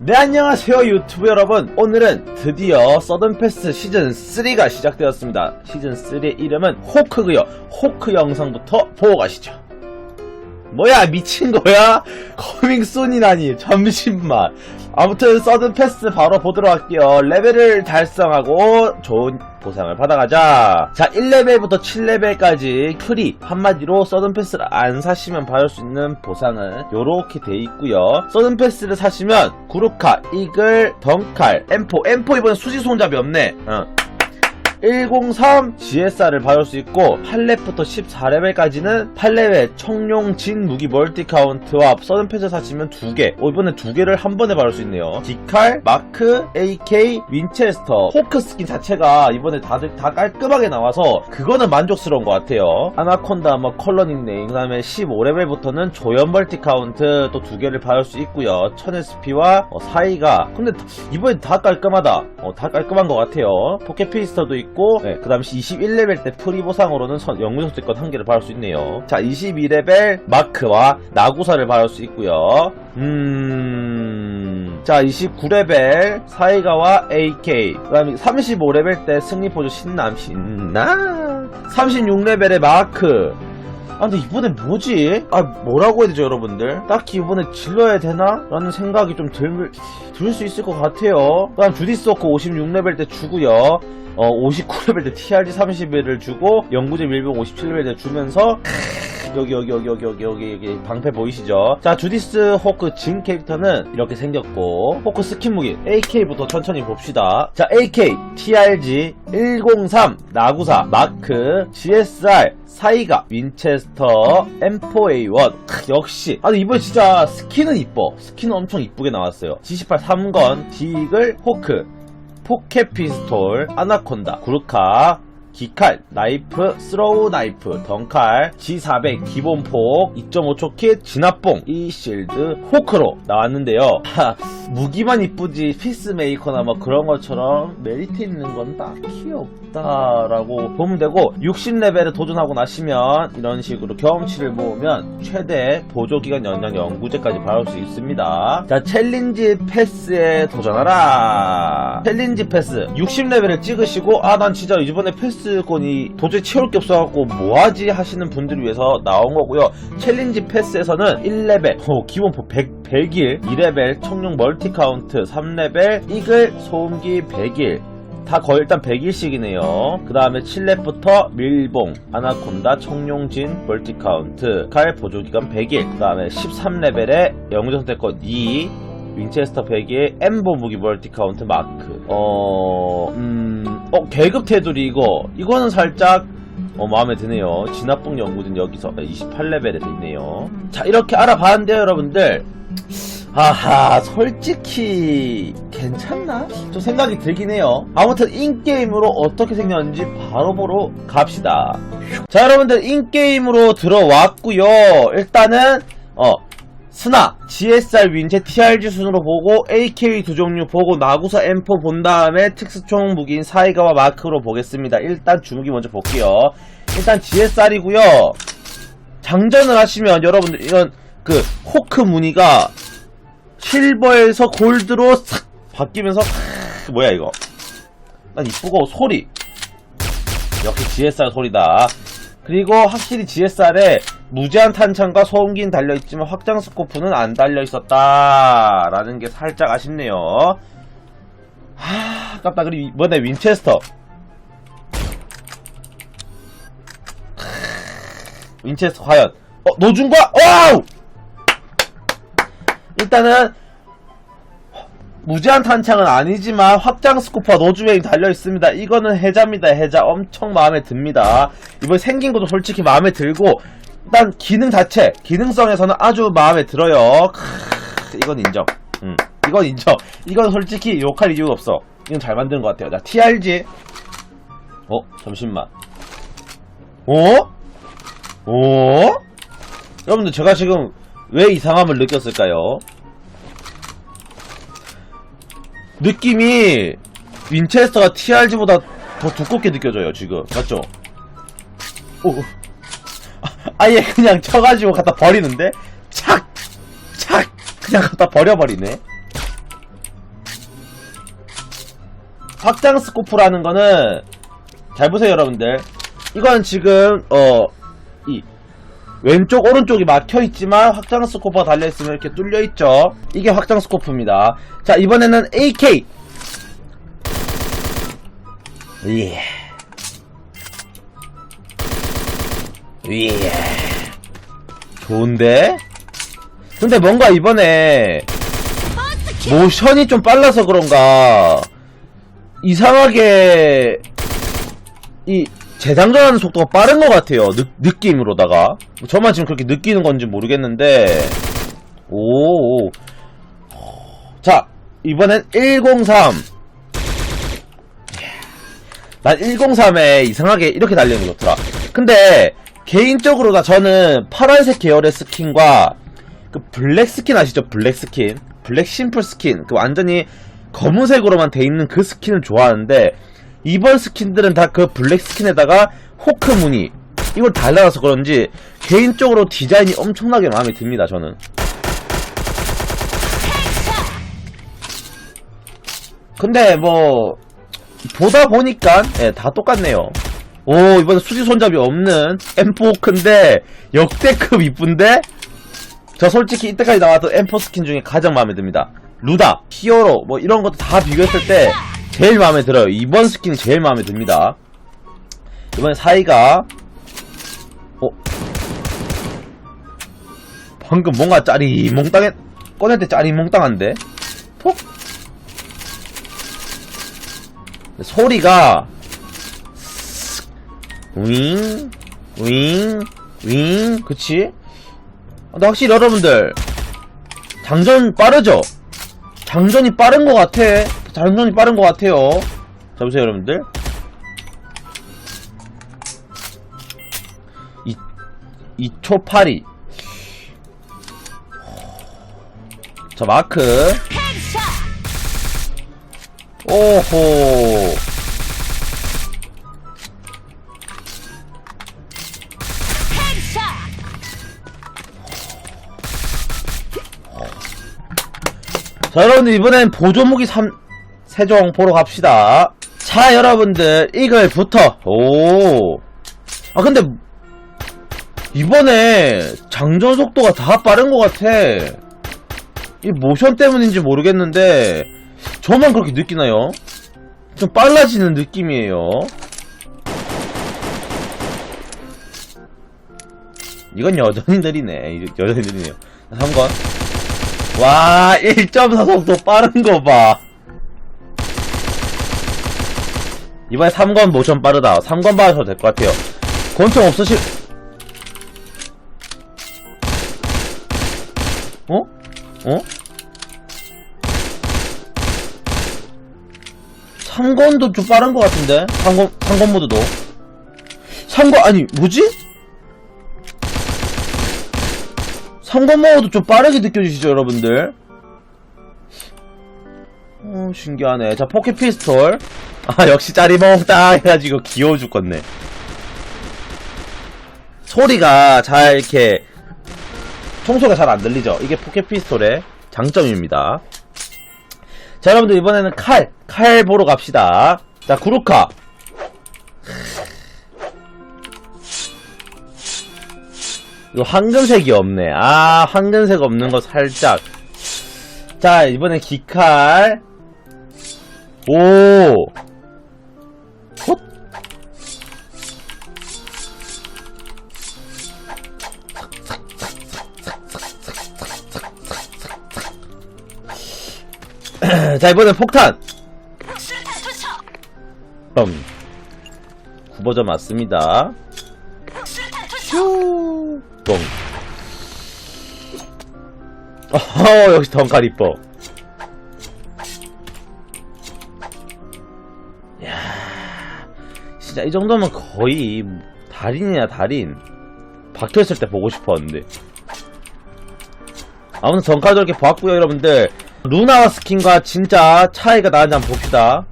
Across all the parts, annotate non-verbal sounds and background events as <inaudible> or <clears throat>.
네 안녕하세요 유튜브 여러분. 오늘은 드디어 서든패스 시즌3가 시작되었습니다. 시즌3의 이름은 호크고요. 호크 영상부터 보고 가시죠. 뭐야 미친거야? 커밍순이라니 잠시만 아무튼 서든 패스 바로 보도록 할게요. 레벨을 달성하고 좋은 보상을 받아가자. 자 1레벨부터 7레벨까지 프리 한마디로 서든 패스를 안 사시면 받을 수 있는 보상은 요렇게 돼 있고요. 서든 패스를 사시면 구루카, 이글, 덩칼, M4 M4 이번엔 수지 손잡이 없네. 어. 103 GSR을 받을 수 있고 8렙부터 14레벨까지는 8레벨 청룡 진 무기 멀티 카운트와 서든 패스 사시면 2개. 어, 이번에 2개를 한 번에 받을 수 있네요. 디칼, 마크, AK, 윈체스터. 호크 스킨 자체가 이번에 다들 다 깔끔하게 나와서 그거는 만족스러운 것 같아요. 아나콘다 뭐 컬러 닉네임 그 다음에 15레벨부터는 조연 멀티 카운트 또 2개를 받을 수 있고요. 1000SP와 어, 사이가. 근데 이번에 다 깔끔하다. 어, 다 깔끔한 것 같아요. 포켓 피스터도 있고 네, 그 다음에 21레벨 때 프리 보상으로는 선, 영웅 선택권 한 개를 받을 수 있네요. 자 22레벨 마크와 나구사를 받을 수 있고요. 음... 자 29레벨 사이가와 AK 그 다음에 35레벨 때 승리포즈 신남 신나? 36레벨의 마크. 아 근데 이번에 뭐지? 아 뭐라고 해야 되죠 여러분들? 딱히 이번에 질러야 되나? 라는 생각이 좀 들, 들수 있을 것 같아요. 그 다음 주디스 워크 56레벨 때 주고요 어 59레벨 때 TRG 31을 주고 영구제 밀봉 57레벨 때 주면서 여기 여기 여기 여기 여기 여기 여기 방패 보이시죠? 자 주디스 호크 진 캐릭터는 이렇게 생겼고 호크 스킨 무기 AK부터 천천히 봅시다. 자 AK TRG 103 나구사 마크 GSR 사이가 윈체스터 M4A1 역시. 아니 이번에 진짜 스킨은 이뻐. 스킨은 엄청 이쁘게 나왔어요. G18 3건 디글 호크 포켓 피스톨 아나콘다 구르카 기칼, 나이프, 스로우 나이프, 덩칼, G400 기본폭, 2.5초 킷, 진압봉, 이 실드, 호크로 나왔는데요. 하, 무기만 이쁘지 피스메이커나 뭐 그런 것처럼 메리트 있는 건 딱히 없다라고 보면 되고 60레벨에 도전하고 나시면 이런 식으로 경험치를 모으면 최대 보조기간 연장 연구제까지 받을 수 있습니다. 자 챌린지 패스에 도전하라. 챌린지 패스 60레벨을 찍으시고 아 난 진짜 이번에 패스권이 도저히 채울 게 없어갖고 뭐하지 하시는 분들을 위해서 나온 거고요. 챌린지 패스에서는 1레벨 오, 기본포 100, 100일 2레벨 청룡 멀티 카운트 3레벨 이글 소음기 100일 다 거의 일단 100일씩이네요. 그 다음에 7렙부터 밀봉, 아나콘다, 청룡진, 멀티카운트, 칼 보조기간 100일. 그 다음에 13레벨에 영웅선택권 2, 윈체스터 100일, 엠보 무기 멀티카운트 마크. 어, 음, 어, 계급 테두리 이거. 이거는 살짝 어, 마음에 드네요. 진압봉 연구진 여기서 28레벨에 돼 있네요. 자, 이렇게 알아봤는데요, 여러분들. 아하, 솔직히, 괜찮나? 좀 생각이 들긴 해요. 아무튼, 인게임으로 어떻게 생겼는지 바로 보러 갑시다. 자, 여러분들, 인게임으로 들어왔고요 일단은, 어, 스나, GSR 윈체 TRG 순으로 보고 AK 두 종류 보고 나구사 M4 본 다음에 특수총 무기인 사이가와 마크로 보겠습니다. 일단 주무기 먼저 볼게요. 일단 GSR이고요. 장전을 하시면 여러분들 이런 그 호크 무늬가 실버에서 골드로 싹 바뀌면서 크, 뭐야 이거? 난 이쁘고 소리 역시 GSR 소리다. 그리고 확실히 GSR에 무제한 탄창과 소음기는 달려있지만 확장 스코프는 안 달려있었다 라는 게 살짝 아쉽네요. 하, 아깝다. 그리고 이번에 윈체스터. 윈체스터 과연 어 노준과 와우 일단은 무제한 탄창은 아니지만 확장 스코프와 노즈웨이 달려 있습니다. 이거는 해자입니다. 해자 엄청 마음에 듭니다. 이번 생긴 것도 솔직히 마음에 들고 일단 기능 자체 기능성에서는 아주 마음에 들어요. 크, 이건 인정. 음, 이건 인정. 이건 솔직히 욕할 이유가 없어. 이건 잘 만든 것 같아요. 자 TRG. 어 잠시만. 어? 어? 여러분들 제가 지금 왜 이상함을 느꼈을까요? 느낌이 윈체스터가 TRG보다 더 두껍게 느껴져요 지금 맞죠? 오 <laughs> 아예 그냥 쳐가지고 갖다 버리는데 착! 착! 그냥 갖다 버려버리네 확장 스코프라는 거는 잘 보세요 여러분들 이건 지금 어 이 왼쪽 오른쪽이 막혀 있지만 확장 스코프가 달려 있으면 이렇게 뚫려 있죠. 이게 확장 스코프입니다. 자 이번에는 AK 예. 예. 좋은데? 근데 뭔가 이번에 모션이 좀 빨라서 그런가? 이상하게 이 재장전하는 속도가 빠른 것 같아요 느, 느낌으로다가 저만 지금 그렇게 느끼는 건지 모르겠는데 오. 자 이번엔 103. 난 103에 이상하게 이렇게 달리는 게 좋더라. 근데 개인적으로 나 저는 파란색 계열의 스킨과 그 블랙 스킨 아시죠? 블랙 스킨. 블랙 심플 스킨. 그 완전히 검은색으로만 돼 있는 그 스킨을 좋아하는데 이번 스킨들은 다 그 블랙 스킨에다가 호크 무늬 이걸 달라서 그런지 개인적으로 디자인이 엄청나게 마음에 듭니다. 저는. 근데 뭐 보다 보니까 예, 다 똑같네요. 오 이번에 수지 손잡이 없는 M4 호크인데 역대급 이쁜데 저 솔직히 이때까지 나왔던 M4 스킨 중에 가장 마음에 듭니다. 루다, 히어로 뭐 이런 것도 다 비교했을 때 제일 마음에 들어요. 이번 스킨이 제일 마음에 듭니다. 이번에 사이가 어 방금 뭔가 짜리 몽땅해 꺼낼 때 짜리 몽땅한데 톡 소리가 윙, 윙, 윙, 그치? 근데 확실히 여러분들, 장전 빠르죠? 장전이 빠른 것 같아. 장전이 빠른 것 같아요. 자, 보세요, 여러분들. 이, 2초 8이. 자, 마크. 오호. 자, 여러분들, 이번엔 보조무기 3, 세종 보러 갑시다. 자, 여러분들, 이글부터. 오. 아, 근데, 이번에 장전 속도가 다 빠른 것 같아. 이 모션 때문인지 모르겠는데, 저만 그렇게 느끼나요? 좀 빨라지는 느낌이에요. 이건 여전히 느리네. 이- 여전히 느리네요. 3번. 와, 1.4 속도 빠른 거 봐. 이번에 3건 모션 빠르다. 3건 봐도 될 것 같아요. 권총 없으실, 어? 어? 3건도 좀 빠른 것 같은데? 3건, 3건 모드도. 3건, 아니, 뭐지? 3건 모드도 좀 빠르게 느껴지시죠, 여러분들? 어, 신기하네. 자, 포켓 피스톨. 아, 역시 짜리몽땅 해가지고 귀여워 죽겠네. 소리가 잘 이렇게, 청소가 잘 안 들리죠? 이게 포켓 피스톨의 장점입니다. 자, 여러분들 이번에는 칼, 칼 보러 갑시다. 자, 구루카. 이거 황금색이 없네. 아, 황금색 없는 거 살짝. 자, 이번엔 기칼. 오. 헛. <clears throat> 자, 이번엔 폭탄. 음. 9버전 맞습니다. 슈. 똥. 어, 역시 덩칼 이뻐. 야, 진짜 이 정도면 거의 달인이야 달인. 박혀있을 때 보고 싶었는데. 아무튼 덩칼도 이렇게 보았고요 여러분들. 루나 스킨과 진짜 차이가 나는지 한번 봅시다.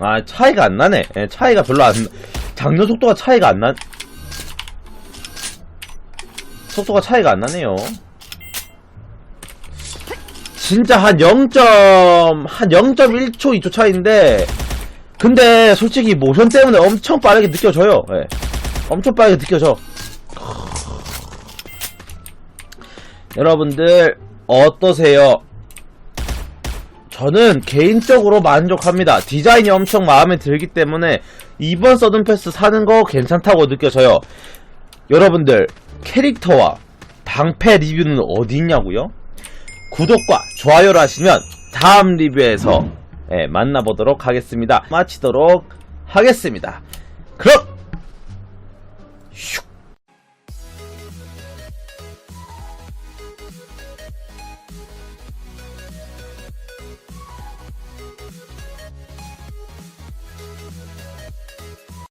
아, 차이가 안 나네. 예, 차이가 별로 안, 장전 속도가 차이가 안 나, 속도가 차이가 안 나네요. 진짜 한 0. 한 0.1초 2초 차이인데 근데 솔직히 모션 때문에 엄청 빠르게 느껴져요. 예. 엄청 빠르게 느껴져. 여러분들 어떠세요? 저는 개인적으로 만족합니다. 디자인이 엄청 마음에 들기 때문에 이번 서든패스 사는 거 괜찮다고 느껴져요. 여러분들 캐릭터와 방패 리뷰는 어디 있냐고요? 구독과 좋아요를 하시면 다음 리뷰에서 예, 만나보도록 하겠습니다. 마치도록 하겠습니다. 그럼